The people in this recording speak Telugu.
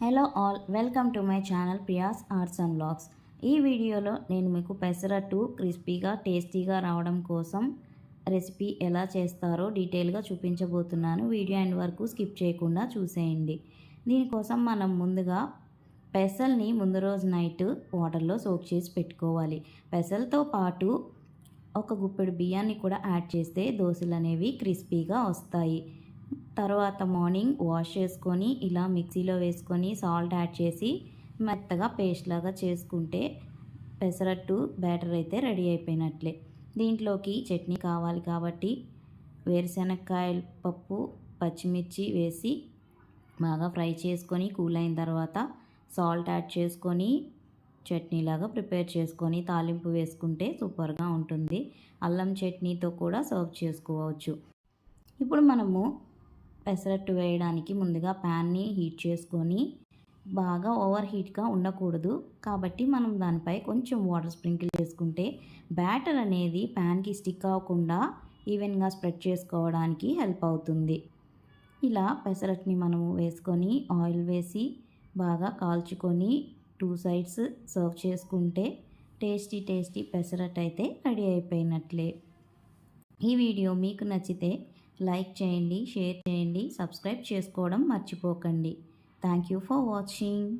Hello all welcome to my channel Priya's arts and blogs ఈ వీడియోలో నేను మీకు పెసరట్టు క్రిస్పీగా టేస్టీగా రావడం కోసం రెసిపీ ఎలా చేస్తారో డీటెయిల్గా చూపించబోతున్నాను. వీడియో ఎండ్ వరకు స్కిప్ చేయకుండా చూసేయండి. దీనికోసం మనం ముందుగా పెసల్ని ముందు రోజు నైట్ వాటర్లో సోక్ చేసి పెట్టుకోవాలి. పెసల్తో పాటు ఒక గుప్పెడు బియ్యాన్ని కూడా యాడ్ చేస్తే దోశలు అనేవి క్రిస్పీగా వస్తాయి. తర్వాత మార్నింగ్ వాష్ చేసుకొని ఇలా మిక్సీలో వేసుకొని సాల్ట్ యాడ్ చేసి మెత్తగా పేస్ట్ లాగా చేసుకుంటే పెసరట్టు బ్యాటర్ అయితే రెడీ అయిపోయినట్లే. దీంట్లోకి చట్నీ కావాలి కాబట్టి వేరుశనక్కాయల పప్పు పచ్చిమిర్చి వేసి బాగా ఫ్రై చేసుకొని కూల్ అయిన తర్వాత సాల్ట్ యాడ్ చేసుకొని చట్నీలాగా ప్రిపేర్ చేసుకొని తాలింపు వేసుకుంటే సూపర్గా ఉంటుంది. అల్లం చట్నీతో కూడా సర్వ్ చేసుకోవచ్చు. ఇప్పుడు మనము పెసరట్టు వేయడానికి ముందుగా ప్యాన్ని హీట్ చేసుకొని బాగా ఓవర్ హీట్గా ఉండకూడదు. కాబట్టి మనం దానిపై కొంచెం వాటర్ స్ప్రింకిల్ చేసుకుంటే బ్యాటర్ అనేది ప్యాన్కి స్టిక్ అవ్వకుండా ఈవెన్గా స్ప్రెడ్ చేసుకోవడానికి హెల్ప్ అవుతుంది. ఇలా పెసరట్ని మనము వేసుకొని ఆయిల్ వేసి బాగా కాల్చుకొని టూ సైడ్స్ సర్వ్ చేసుకుంటే టేస్టీ టేస్టీ పెసరట్ అయితే రెడీ అయిపోయినట్లే. ఈ వీడియో మీకు నచ్చితే లైక్ చేయండి షేర్ చేయండి సబ్స్క్రైబ్ చేసుకోవడం మర్చిపోకండి. Thank you for watching